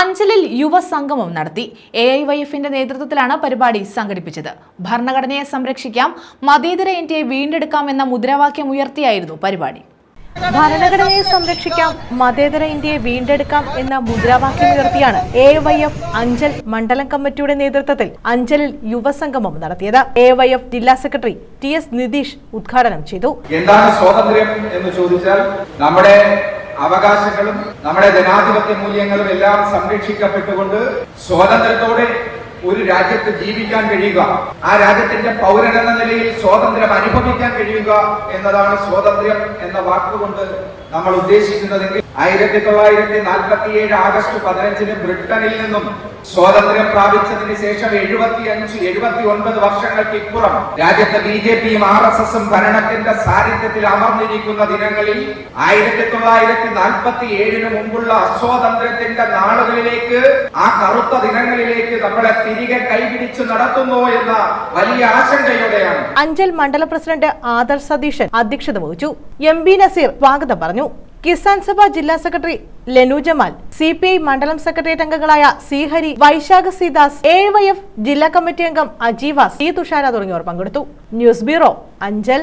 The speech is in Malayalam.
അഞ്ചലിൽ യുവസംഗമം നടത്തി. എ ഐ വൈ എഫിന്റെ നേതൃത്വത്തിലാണ് പരിപാടി സംഘടിപ്പിച്ചത്. ഭരണഘടനയെ സംരക്ഷിക്കാം മതേതര ഇന്ത്യയെ വീണ്ടെടുക്കാം എന്ന മുദ്രാവാക്യം ഉയർത്തിയായിരുന്നു പരിപാടി. ഭരണഘടനയെ സംരക്ഷിക്കാം മതേതര ഇന്ത്യയെ വീണ്ടെടുക്കാം എന്ന മുദ്രാവാക്യം ഉയർത്തിയാണ് എ വൈ എഫ് അഞ്ചൽ മണ്ഡലം കമ്മിറ്റിയുടെ നേതൃത്വത്തിൽ അഞ്ചലിൽ യുവസംഗമം നടത്തിയത്. എ വൈ എഫ് ജില്ലാ സെക്രട്ടറി ടി എസ് നിതീഷ് ഉദ്ഘാടനം ചെയ്തു. എന്താണ് സ്വാതന്ത്ര്യം എന്ന് ചോദിച്ചാൽ നമ്മുടെ അവകാശങ്ങളും നമ്മുടെ ജനാധിപത്യ മൂല്യങ്ങളും എല്ലാം സംരക്ഷിക്കപ്പെട്ടുകൊണ്ട് സ്വാതന്ത്ര്യത്തോടെ ഒരു രാജ്യത്ത് ജീവിക്കാൻ കഴിയുക ആ രാജ്യത്തിന്റെ പൗരൻ എന്ന നിലയിൽ സ്വാതന്ത്ര്യം അനുഭവിക്കാൻ കഴിയുക എന്നതാണ് സ്വാതന്ത്ര്യം എന്ന വാക്കുകൊണ്ട് നമ്മൾ ഉദ്ദേശിക്കുന്നതെങ്കിൽ ആയിരത്തി തൊള്ളായിരത്തി നാൽപ്പത്തി ഏഴ് ആഗസ്റ്റ് പതിനഞ്ചിന് ബ്രിട്ടനിൽ നിന്നും സ്വാതന്ത്ര്യം പ്രാപിച്ചതിന് ശേഷം എഴുപത്തി അഞ്ച് എഴുപത്തി ഒൻപത് വർഷങ്ങൾക്ക് ഇപ്പുറം രാജ്യത്തെ ബി ജെ പിയും ആർ എസ് എസും ഭരണത്തിന്റെ സാന്നിധ്യത്തിൽ അമർന്നിരിക്കുന്ന ദിനങ്ങളിൽ ആയിരത്തി തൊള്ളായിരത്തി നാൽപ്പത്തി ഏഴിന് മുമ്പുള്ള അസ്വാതന്ത്ര്യത്തിന്റെ നാളുകളിലേക്ക് ആ കറുത്ത ദിനങ്ങളിലേക്ക് നമ്മളെ തിരികെ കൈപിടിച്ച് നടത്തുന്നു എന്ന വലിയ ആശങ്കയോടെയാണ്. അഞ്ചൽ മണ്ഡല പ്രസിഡന്റ് ആദർ സതീശൻ അധ്യക്ഷത വഹിച്ചു. എം ബി നസീർ സ്വാഗതം പറഞ്ഞു. കിസാൻ സഭ ജില്ലാ secretary Lenu Jamal C P I മണ്ഡലം സെക്രട്ടേറിയറ്റ് അംഗങ്ങളായ സി ഹരി വൈശാഖ സിദാസ് എ വൈ എഫ് ജില്ലാ കമ്മിറ്റി അംഗം അജീവാസ് സി തുഷാര തുടങ്ങിയവർ പങ്കെടുത്തു. News bureau Anchal.